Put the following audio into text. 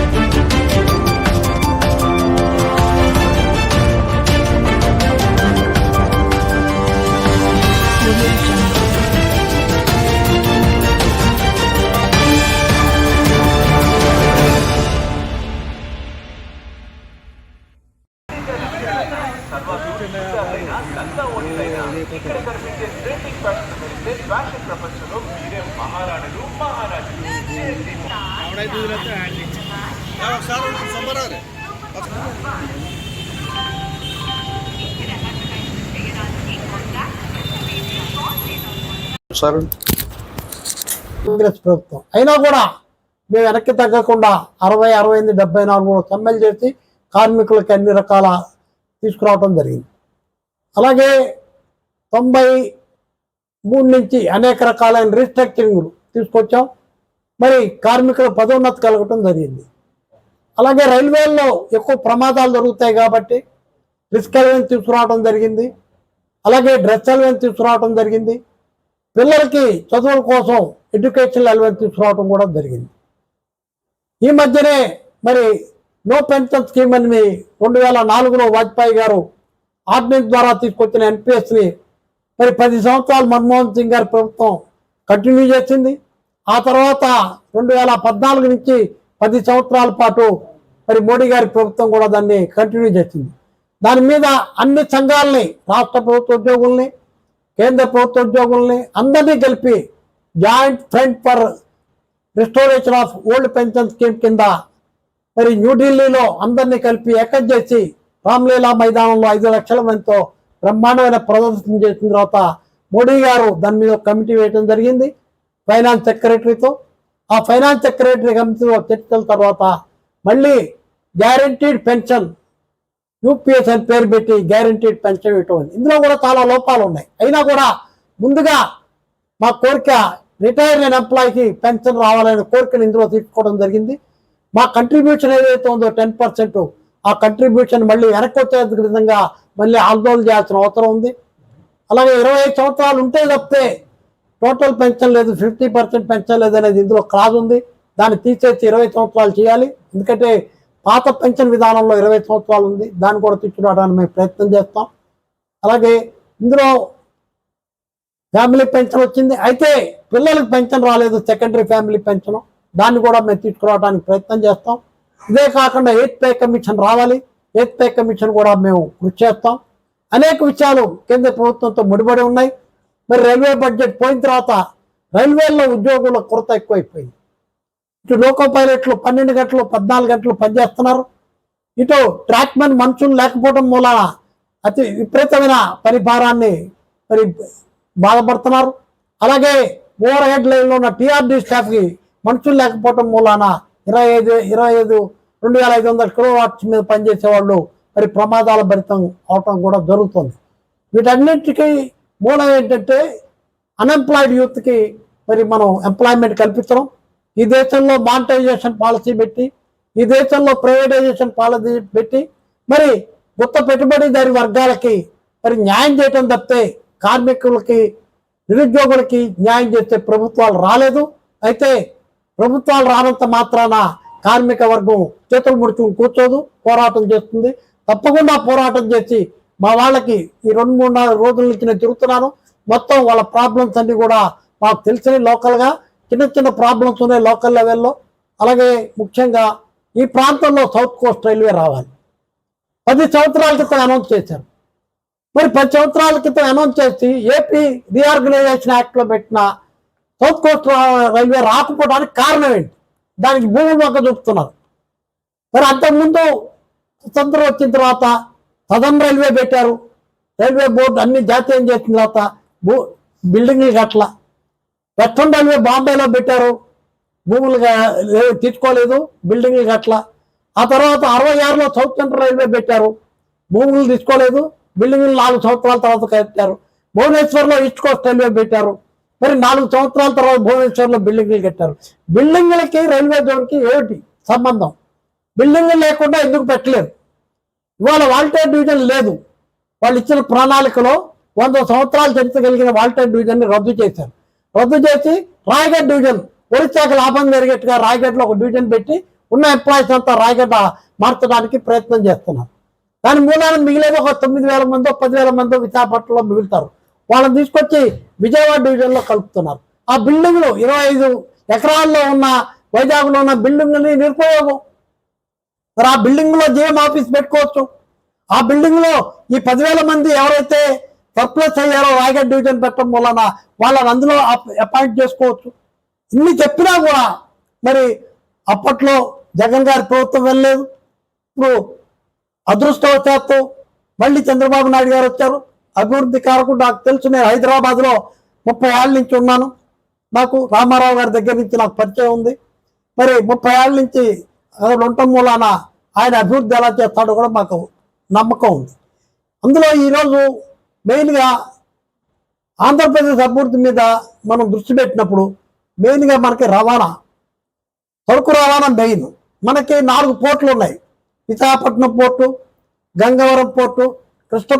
Thank you. Fashion ప్రపంచంలో మీరే మహారాణులు మహారాజులు. సార్ కాంగ్రెస్ ప్రభుత్వం. అయినా కూడా మేము వెనక్కి తగ్గకుండా అరవై అరవై ఎనిమిది డెబ్బై నాలుగు సమ్మెలు చేసి కార్మికులకి అన్ని రకాల తీసుకురావడం జరిగింది. అలాగే తొంభై మూడు నుంచి అనేక రకాలైన రీస్ట్రక్చరింగ్లు తీసుకొచ్చాం. మరి కార్మికుల పదోన్నతి కలగటం జరిగింది. అలాగే రైల్వేల్లో ఎక్కువ ప్రమాదాలు జరుగుతాయి కాబట్టి రిస్క్ అలవెన్స్ తీసుకురావడం జరిగింది. అలాగే డ్రెస్ ఎలవెన్స్ తీసుకురావడం జరిగింది. పిల్లలకి చదువుల కోసం ఎడ్యుకేషన్ అలవెన్స్ తీసుకురావడం కూడా జరిగింది. ఈ మధ్యనే మరి నో పెన్షన్ స్కీమ్ అని రెండు వేల నాలుగులో వాజ్పేయి గారు ఆర్డినెన్స్ ద్వారా తీసుకొచ్చిన ఎన్పిఎస్ని మరి పది సంవత్సరాలు మన్మోహన్ సింగ్ గారి ప్రభుత్వం కంటిన్యూ చేసింది. ఆ తర్వాత రెండు వేల పద్నాలుగు నుంచి పది సంవత్సరాల పాటు మరి మోడీ గారి ప్రభుత్వం కూడా దాన్ని కంటిన్యూ చేసింది. దాని మీద అన్ని సంఘాలని రాష్ట్ర ప్రభుత్వ ఉద్యోగుల్ని కేంద్ర ప్రభుత్వ ఉద్యోగుల్ని అందరినీ కలిపి joint front for restoration of old pension scheme కింద మరి న్యూఢిల్లీలో అందరినీ కలిపి ఏకం చేసి రామ్లీలా మైదానంలో ఐదు లక్షల మందితో బ్రహ్మాండమైన ప్రదర్శన చేసిన తర్వాత మోడీ గారు దాని మీద కమిటీ వేయడం జరిగింది. ఫైనాన్స్ సెక్రటరీతో. ఆ ఫైనాన్స్ సెక్రటరీ కమిటీలో చర్చల తర్వాత మళ్ళీ గ్యారంటీడ్ పెన్షన్ యూపీఎస్ అని పేరు పెట్టి గ్యారంటీడ్ పెన్షన్ ఇవ్వటం ఇందులో కూడా చాలా లోపాలు ఉన్నాయి. అయినా కూడా ముందుగా మా కోరిక రిటైర్ అయిన ఎంప్లాయీకి పెన్షన్ రావాలనే కోరికను ఇందులో తీసుకోవడం జరిగింది. మా కంట్రిబ్యూషన్ ఏదైతే ఉందో టెన్ పర్సెంట్ ఆ కంట్రిబ్యూషన్ మళ్ళీ వెనక్కి వచ్చే విధంగా మళ్ళీ ఆందోళన చేయాల్సిన అవసరం ఉంది. అలాగే ఇరవై ఐదు సంవత్సరాలు ఉంటే తప్పితే టోటల్ పెన్షన్ లేదు ఫిఫ్టీ పర్సెంట్ పెన్షన్ లేదు అనేది ఇందులో క్లాజ్ ఉంది. దాన్ని తీసేసి ఇరవై సంవత్సరాలు చేయాలి. ఎందుకంటే పాత పెన్షన్ విధానంలో ఇరవై సంవత్సరాలు ఉంది. దాన్ని కూడా తీసుకురావడానికి మేము ప్రయత్నం చేస్తాం. అలాగే ఇందులో ఫ్యామిలీ పెన్షన్ వచ్చింది. అయితే పిల్లలకు పెన్షన్ రాలేదు సెకండరీ ఫ్యామిలీ పెన్షన్ దాన్ని కూడా మేము తీసుకురావడానికి ప్రయత్నం చేస్తాం. ఇదే కాకుండా ఎయిత్ పే కమిషన్ రావాలి ఎయిత్ పే కమిషన్ కూడా మేము కృషి చేస్తాం. అనేక విషయాలు కేంద్ర ప్రభుత్వంతో ముడిపడి ఉన్నాయి. మరి రైల్వే బడ్జెట్ పోయిన తర్వాత రైల్వేల్లో ఉద్యోగుల కొరత ఎక్కువైపోయింది. ఇటు లోకో పైలట్లు పన్నెండు గంటలు పద్నాలుగు గంటలు పనిచేస్తున్నారు. ఇటు ట్రాక్మెన్ మనుషులు లేకపోవడం మూలాన అతి విపరీతమైన పరిభారాన్ని మరి బాధపడుతున్నారు. అలాగే ఓవర్ హెడ్ లైన్లో ఉన్న టీఆర్డీ స్టాఫ్కి మనుషులు లేకపోవడం మూలాన ఇరవై ఐదు ఇరవై ఐదు రెండు వేల ఐదు వందల కిలోవాట్స్ మీద పనిచేసే వాళ్ళు మరి ప్రమాదాల భరితం అవటం కూడా జరుగుతుంది. వీటన్నిటికీ మూలం ఏంటంటే అన్ఎంప్లాయిడ్ యూత్కి మరి మనం ఎంప్లాయ్మెంట్ కల్పించడం ఈ దేశంలో మానిటైజేషన్ పాలసీ పెట్టి ఈ దేశంలో ప్రైవేటైజేషన్ పాలసీ పెట్టి మరి కొత్త పెట్టుబడిదారి వర్గాలకి మరి న్యాయం చేయటం తప్పితే కార్మికులకి నిరుద్యోగులకి న్యాయం చేసే ప్రభుత్వాలు రాలేదు. అయితే ప్రభుత్వాలు రానంత మాత్రాన కార్మిక వర్గం చేతులు ముడుచుకుని కూర్చోదు పోరాటం చేస్తుంది. తప్పకుండా పోరాటం చేసి మా వాళ్ళకి ఈ రెండు మూడు నాలుగు రోజుల నుంచి నేను తిరుగుతున్నాను. మొత్తం వాళ్ళ ప్రాబ్లమ్స్ అన్ని కూడా మాకు తెలిసిన లోకల్గా చిన్న చిన్న ప్రాబ్లమ్స్ ఉన్నాయి లోకల్ లెవెల్లో అలాగే ముఖ్యంగా ఈ ప్రాంతంలో సౌత్ కోస్ట్ రైల్వే రావాలి. పది సంవత్సరాల క్రితం అనౌన్స్ చేశారు. మరి పది సంవత్సరాల క్రితం అనౌన్స్ చేసి ఏపీ రీఆర్గనైజేషన్ యాక్ట్లో పెట్టిన సౌత్ కోస్ట్ రైల్వే రాకపోవడానికి కారణం ఏంటి? దానికి భూమి మొక్క చూపుతున్నారు మరి అంతకుముందు స్వతంత్రం వచ్చిన తర్వాత సదన్ రైల్వే పెట్టారు. రైల్వే బోర్డు అన్ని జాతీయం చేసిన తర్వాత భూ బిల్డింగ్లు కట్ల వెస్టర్న్ రైల్వే బాంబేలో పెట్టారు. భూములు తీసుకోలేదు బిల్డింగ్లు కట్ల ఆ తర్వాత అరవై ఆరులో సౌత్ సెంట్రల్ రైల్వే పెట్టారు. భూములు తీసుకోలేదు బిల్డింగ్లు నాలుగు సంవత్సరాల తర్వాత కట్టారు. భువనేశ్వర్లో ఈస్ట్ కోస్ట్ రైల్వే పెట్టారు. మరి నాలుగు సంవత్సరాల తర్వాత భువనేశ్వర్లో బిల్డింగ్లు కట్టారు. బిల్డింగ్లకి రైల్వే జోన్కి ఏమిటి సంబంధం? బిల్డింగ్లు లేకుండా ఎందుకు పెట్టలేదు ఇవాళ వాల్టేర్ డివిజన్ లేదు. వాళ్ళు ఇచ్చిన ప్రణాళికలో వంద సంవత్సరాలు చరిత్ర కలిగిన వాల్టేర్ డివిజన్ని రద్దు చేశారు. రద్దు చేసి రాయగఢ్ డివిజన్ ఒరిస్సాకి లాభం జరిగేట్టుగా రాయగఢ్లో ఒక డివిజన్ పెట్టి ఉన్న ఎంప్లాయీస్ అంతా రాయగడ్డ మార్చడానికి ప్రయత్నం చేస్తున్నారు. దాని మూలాన మిగిలేదు ఒక తొమ్మిది వేల మందో పదివేల మందో విశాఖపట్నంలో మిగులుతారు. వాళ్ళని తీసుకొచ్చి విజయవాడ డివిజన్లో కలుపుతున్నారు. ఆ బిల్డింగ్లు ఇరవై ఐదు ఎకరాల్లో ఉన్న వైజాగ్లో ఉన్న బిల్డింగ్ని నిరుపయోగం. మరి ఆ బిల్డింగ్లో జీఎం జేఎం ఆఫీస్ పెట్టుకోవచ్చు. ఆ బిల్డింగ్లో ఈ పదివేల మంది ఎవరైతే సర్ప్లస్ అయ్యారో రాయగఢ్ డివిజన్ పెట్టడం వలన వాళ్ళని అందులో అపాయింట్ చేసుకోవచ్చు. ఇన్ని చెప్పినా కూడా మరి అప్పట్లో జగన్ గారి ప్రభుత్వం వెళ్ళలేదు. ఇప్పుడు అదృష్టవశాత్తు మళ్ళీ చంద్రబాబు నాయుడు గారు వచ్చారు. అభివృద్ధి కారకు నాకు తెలుసు నేను హైదరాబాద్లో ముప్పై ఏళ్ళ నుంచి ఉన్నాను. నాకు రామారావు గారి దగ్గర నుంచి నాకు పరిచయం ఉంది. మరి ముప్పై ఏళ్ళ నుంచి అక్కడ ఉండటం మూలాన ఆయన అభివృద్ధి ఎలా చేస్తాడో కూడా మాకు నమ్మకం ఉంది. అందులో ఈరోజు మెయిన్గా ఆంధ్రప్రదేశ్ అభివృద్ధి మీద మనం దృష్టి పెట్టినప్పుడు మెయిన్గా మనకి రవాణా సరుకు రవాణా మెయిన్. మనకి నాలుగు పోర్టులు ఉన్నాయి. Visakhapatnam port Gangavaram port Krishna